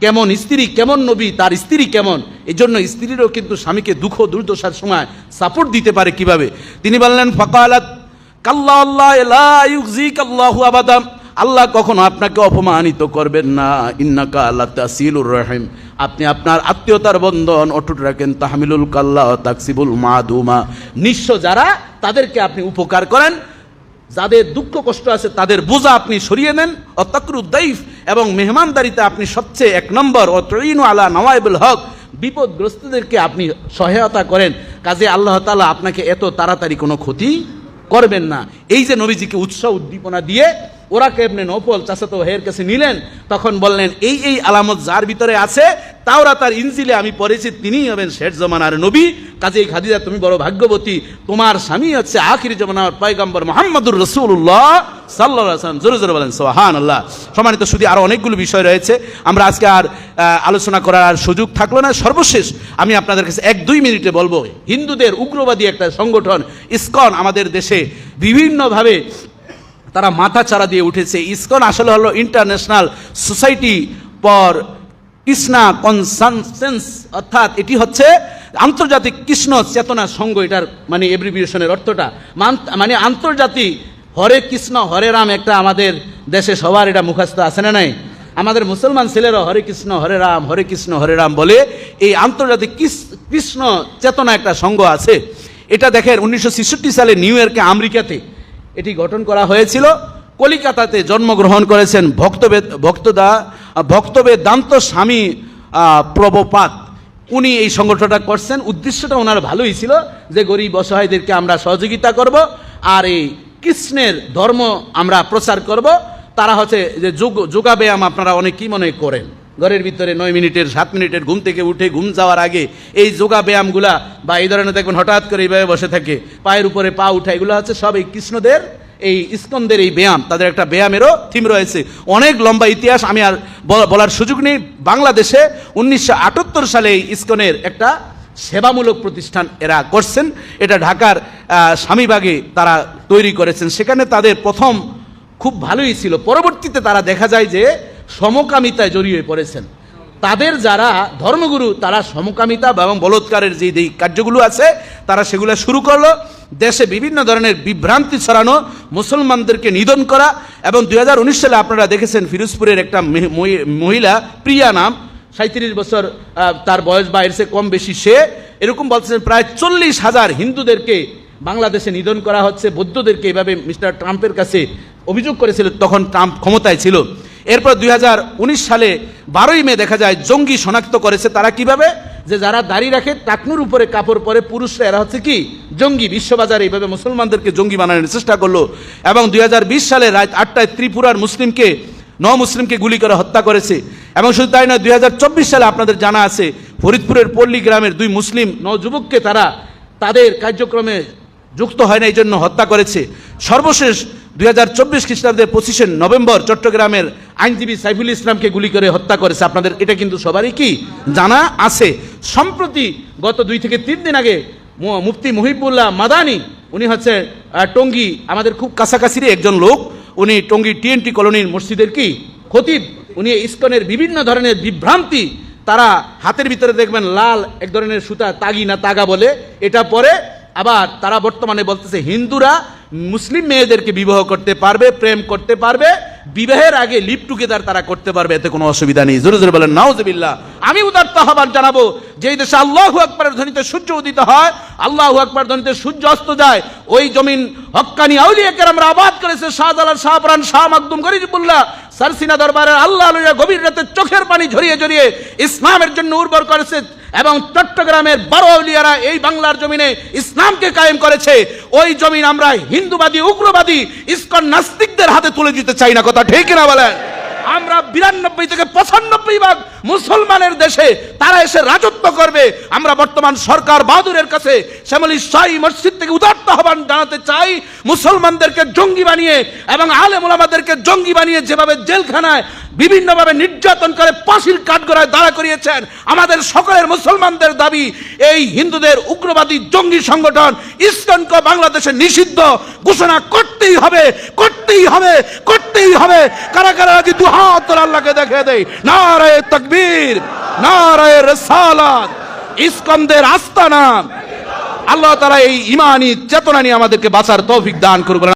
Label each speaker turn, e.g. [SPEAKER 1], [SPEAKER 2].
[SPEAKER 1] কেমন স্ত্রী, কেমন নবী, তার স্ত্রী কেমন? এই জন্য স্ত্রীরও কিন্তু স্বামীকে দুঃখ দুর্দশার সময় সাপোর্ট দিতে পারে কীভাবে? তিনি বললেন, ফকালাত কাল্লা আল্লাহ আবাদাম আল্লাহ কখনো আপনাকে অপমানিত করবেন না। ইন্নাকা আল্লাহ তাসিলুর রহিম। আপনি আপনার আত্মীয়তার বন্ধন অটুট রাখেন। তাহমিলুল কাল্লা তাকসিবুল মাদুমা। নিঃস্ব যারা তাদেরকে আপনি উপকার করেন যাদের দুঃখ কষ্ট আছে, তাদের বোঝা আপনি সরিয়ে নেন। অতকরুদ্দাইফ এবং মেহমানদারিতে আপনি সবচেয়ে এক নম্বর। ও তরিনু আলা নওয়াইবুল হক। বিপদগ্রস্তদেরকে আপনি সহায়তা করেন। কাজে আল্লাহ তাআলা আপনাকে এত তাড়াতাড়ি কোনো ক্ষতি করবেন না। এই যে নবীজিকে উৎসাহ উদ্দীপনা দিয়ে ওরা কেমনে নফল চাচাতো ভাইয়ের কাছে নিলেন, তখন বললেন, এই এই আলামত যার ভিতরে আছে তাওরা তার ইনজিলে আমি পড়েছি, তিনিই হবেন শেষ জমানার নবী। কাজে খাদিজা, তুমি বড় ভাগ্যবতী। তোমার স্বামী হচ্ছে আখির জমানার পয়গম্বর মোহাম্মদুর রসুল্লাহ সাল্লাহ আসলাম জোরে জোরে বলেন সোহান আল্লাহ সম্মানিত শুধু আরও অনেকগুলো বিষয় রয়েছে। আমরা আজকে আর আলোচনা করার আর সুযোগ থাকল না। সর্বশেষ আমি আপনাদের কাছে এক দুই মিনিটে বলব, হিন্দুদের উগ্রবাদী একটা সংগঠন, ইসকন, আমাদের দেশে বিভিন্নভাবে তারা মাথা চারা দিয়ে উঠেছে। ইসকন আসলে হলো international society for Krishna consciousness, অর্থাৎ এটি হচ্ছে আন্তর্জাতিক কৃষ্ণ চেতনা সংঘ এটার মানে এব্রিভিয়েশনের অর্থটা। মান- আন্তর্জাতিক হরে কৃষ্ণ, হরে রাম একটা আমাদের দেশে সবার এটা মুখস্থ, আছে না নাই? আমাদের মুসলমান ছেলেরা হরে কৃষ্ণ, হরে রাম, হরে কৃষ্ণ, হরে রাম বলে এই আন্তর্জাতিক কৃষ্ণ চেতনা একটা সংঘ আছে। এটা দেখেন উনিশশো সালে নিউ ইয়র্কে, আমেরিকাতে এটি গঠন করা হয়েছিল। কলিকাতাতে জন্মগ্রহণ করেছেন ভক্তবেদ ভক্তদা ভক্তবেদান্ত স্বামী প্রভুপাত। উনি এই সংগঠনটা করছেন। উদ্দেশ্যটা ওনার ভালোই ছিল যে গরিব অসহায়দেরকে আমরা সহযোগিতা করব আর এই কৃষ্ণের ধর্ম আমরা প্রচার করব। তারা হচ্ছে যে যোগ যোগাব্যায়াম আপনারা অনেকেই মনে করেন। ঘরের ভিতরে নয় মিনিটের, সাত মিনিটের ঘুম থেকে উঠে ঘুম যাওয়ার আগে এই যোগা ব্যায়ামগুলা বা এই ধরনের দেখবেন হঠাৎ করে এইভাবে বসে থাকে। পায়ের উপরে পা উঠা, এগুলো হচ্ছে সব এই কৃষ্ণদের এই ইস্কনদের এই ব্যায়াম, তাদের একটা ব্যায়ামেরও থিম রয়েছে। অনেক লম্বা ইতিহাস আমি আর বল- বলার সুযোগ নেই। বাংলাদেশে উনিশশো আটাত্তর সালে এই ইস্কনের একটা সেবামূলক প্রতিষ্ঠান এরা করছেন। এটা ঢাকার স্বামীবাগে তারা তৈরি করেছেন। সেখানে তাদের প্রথম খুব ভালোই ছিল। পরবর্তীতে তারা দেখা যায় যে সমকামিতায় জড়িয়ে পড়েছেন। তাদের যারা ধর্মগুরু, তারা সমকামিতা এবং বলৎকারের যে যেই কার্যগুলো আছে, তারা সেগুলো শুরু করল। দেশে বিভিন্ন ধরনের বিভ্রান্তি ছড়ানো, মুসলমানদেরকে নিধন করা এবং দুই হাজার উনিশ সালে আপনারা দেখেছেন ফিরোজপুরের একটা মহিলা, প্রিয়া নাম সাঁত্রিশ বছর তার বয়স বা এর কম বেশি সে। এরকম বলছেন প্রায় চল্লিশ হাজার হিন্দুদেরকে বাংলাদেশে নিধন করা হচ্ছে। বৌদ্ধদেরকে এভাবে মিস্টার ট্রাম্পের কাছে অভিযোগ করেছিল, তখন ট্রাম্প ক্ষমতায় ছিল। এরপর দুই হাজার উনিশ সালে বারোই মে দেখা যায় জঙ্গি শনাক্ত করেছে। তারা কীভাবে? যে যারা দাড়ি রাখে, টাকনুর উপরে কাপড় পরে পুরুষরা, এরা হচ্ছে কি? জঙ্গি, বিশ্ববাজারে এইভাবে মুসলমানদেরকে জঙ্গি বানানোর চেষ্টা করল। এবং দুই হাজার বিশ সালে রাত আটটায় ত্রিপুরার মুসলিমকে ন মুসলিমকে গুলি করে হত্যা করেছে। এবং শুধু তাই নয়, দুই সালে আপনাদের জানা আছে, ফরিদপুরের পল্লী গ্রামের দুই মুসলিম নযুবককে তারা তাদের কার্যক্রমে যুক্ত হয় না এই জন্য হত্যা করেছে। সর্বশেষ দুই হাজার চব্বিশ খ্রিস্টাব্দের পঁচিশে নভেম্বর চট্টগ্রামের আইনজীবী সাইফুল ইসলামকে গুলি করে হত্যা করেছে। আপনাদের এটা কিন্তু সবারই কি জানা আছে। সম্প্রতি গত দুই থেকে তিন দিন আগে মুফতি মুহিবুল্লাহ মাদানি, উনি হচ্ছে টঙ্গী, আমাদের খুব কাছাকাছিরই একজন লোক। উনি টঙ্গী টিএনটি কলোনির মসজিদের কি খতিব। উনি ইস্কনের বিভিন্ন ধরনের বিভ্রান্তি তারা হাতের ভিতরে দেখবেন লাল এক ধরনের সুতা, তাগি না তাগা বলে। এটা পরে আবার তারা বর্তমানে বলতেছে হিন্দুরা মুসলিম মেয়েদেরকে বিবাহ করতে পারবে, প্রেম করতে পারবে, বিবাহের আগে লিপ টুগেদার তারা করতে পারবে, এতে কোনো অসুবিধা নেই। জোরে জোরে বলেন, নাউজবিল্লাহ। আমি উদার্ত আহ্বান জানাব, যেই দেশে আল্লাহ আকবরের ধ্বনিতে সূর্য উদিত হয়, আল্লাহ আকবর ধ্বনিতে সূর্য অস্ত যায়, ওই জমিন হক্কানি আউলিয়াকে আমরা আবাদ করেছে, শাহজালাল, শাহপুরান, শাহ মাকদুম, গরিবুল্লাহ, সারসিনা দরবারের আল্লাহ আলুয়া গভীর রাতে চোখের পানি ঝরিয়ে ঝরিয়ে ইসলামের জন্য উর্বর করেছে এবং চট্টগ্রামের বারো এই বাংলার জমিনে ইসলামকে কায়েম করেছে। ওই জমিন আমরা হিন্দুবাদী, উগ্রবাদী, ইস্কন নাস্তিকদের হাতে তুলে দিতে চাই না, কথা ঠিক না বলেন? আমরা বিরানব্বই থেকে পঁচানব্বই ভাগ মুসলমানের দেশে তারা এসে রাজত্ব করবে। আমরা বর্তমান সরকার বাহাদুরের কাছে শ্যামলী শাহী মসজিদ থেকে উদার্ত আহ্বান জানাতে চাই। মুসলমানদেরকে জঙ্গি বানিয়ে এবং আলেম ওলামাদেরকে জঙ্গি বানিয়ে যেভাবে জেলখানায় বিভিন্নভাবে নির্যাতন করে পাশির কাঠগড়ায় দাঁড়া করিয়েছেন। আমাদের সকলের মুসলমানদের দাবি, এই হিন্দুদের উগ্রবাদী জঙ্গি সংগঠন ইসকনকে বাংলাদেশে নিষিদ্ধ ঘোষণা করতেই হবে করতেই হবে করতেই হবে। কারা কারা আজ দু হাত আল্লাহকে দেখে দেয় না নারে তকবীর, নারায় রসালাত। ইস্কন্দের আস্তানা। আল্লাহ তারা এই ইমানি চেতনা নিয়ে আমাদেরকে বাঁচার তৌফিক দান করবেন